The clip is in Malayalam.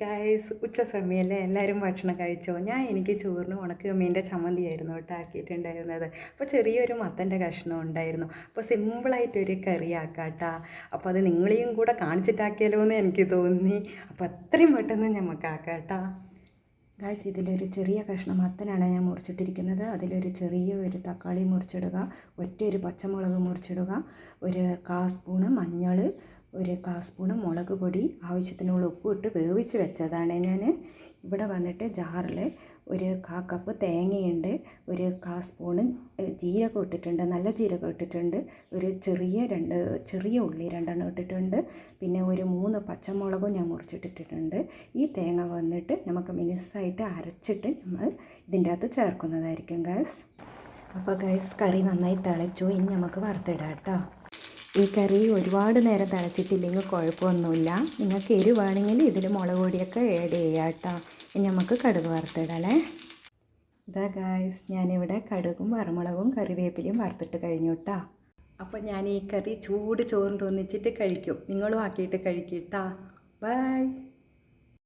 ഗായ്സ് ഉച്ച സമയമല്ലേ എല്ലാവരും ഭക്ഷണം കഴിച്ചോ? ഞാൻ എനിക്ക് ചോറിന് ഉണക്ക് മീന്റെ ചമ്മന്തിയായിരുന്നു കേട്ടോ ആക്കിയിട്ടുണ്ടായിരുന്നത്. അപ്പോൾ ചെറിയൊരു മത്തന്റെ കഷ്ണം ഉണ്ടായിരുന്നു. അപ്പോൾ സിമ്പിളായിട്ടൊരു കറി ആക്കാട്ടാ. അപ്പോൾ അത് നിങ്ങളെയും കൂടെ കാണിച്ചിട്ടാക്കിയാലോ എന്ന് എനിക്ക് തോന്നി. അപ്പോൾ അത്രയും പെട്ടെന്ന് നമുക്ക് ആക്കാട്ടാ. ഗായ്സ് ഇതിലൊരു ചെറിയ കഷ്ണം മത്തനാണ് ഞാൻ മുറിച്ചിട്ടിരിക്കുന്നത്. അതിലൊരു ചെറിയ ഒരു തക്കാളി മുറിച്ചിടുക. ഒറ്റ ഒരു പച്ചമുളക് മുറിച്ചിടുക. ഒരു കാ സ്പൂണ് മഞ്ഞൾ. ഒരു കാൽ സ്പൂണ് മുളക് പൊടി ആവശ്യത്തിനുള്ള ഉപ്പ് ഇട്ട് വേവിച്ച് വെച്ചതാണ് ഞാൻ ഇവിടെ വന്നിട്ട് ജാറിൽ ഒരു കാ കപ്പ് തേങ്ങയുണ്ട് ഒരു കാ സ്പൂണ് ജീരകം ഇട്ടിട്ടുണ്ട് നല്ല ജീരകം ഇട്ടിട്ടുണ്ട് ഒരു ചെറിയ രണ്ട് ചെറിയ ഉള്ളി രണ്ടെണ്ണം ഇട്ടിട്ടുണ്ട് പിന്നെ ഒരു മൂന്ന് പച്ചമുളകും ഞാൻ മുറിച്ചിട്ടിട്ടുണ്ട് ഈ തേങ്ങ വന്നിട്ട് നമുക്ക് മിനിസ്സായിട്ട് അരച്ചിട്ട് നമ്മൾ ഇതിന്റെ അകത്ത് ചേർക്കുന്നതായിരിക്കും ഗാസ് അപ്പോൾ ഗൈസ് കറി നന്നായി തിളച്ചു ഇനി നമുക്ക് വറുത്തിടാം കേട്ടോ. ഈ കറി ഒരുപാട് നേരം തിളച്ചിട്ടില്ലെങ്കിൽ കുഴപ്പമൊന്നുമില്ല. നിങ്ങൾക്ക് എരിവാണെങ്കിൽ ഇതിൽ മുളക് പൊടിയൊക്കെ ആഡ് ചെയ്യാം കേട്ടോ. ഇനി നമുക്ക് കടുക് വറുത്തിടണേ ഇതാ ഗായ്സ് ഞാനിവിടെ കടുകും വറുമുളകും കറിവേപ്പിലയും വറുത്തിട്ട് കഴിഞ്ഞു കേട്ടോ. അപ്പോൾ ഞാൻ ഈ കറി ചൂട് ചോറിന്റെ ഒന്നിച്ചിട്ട് കഴിക്കും. നിങ്ങളും ആക്കിയിട്ട് കഴിക്കും കേട്ടോ. ബൈ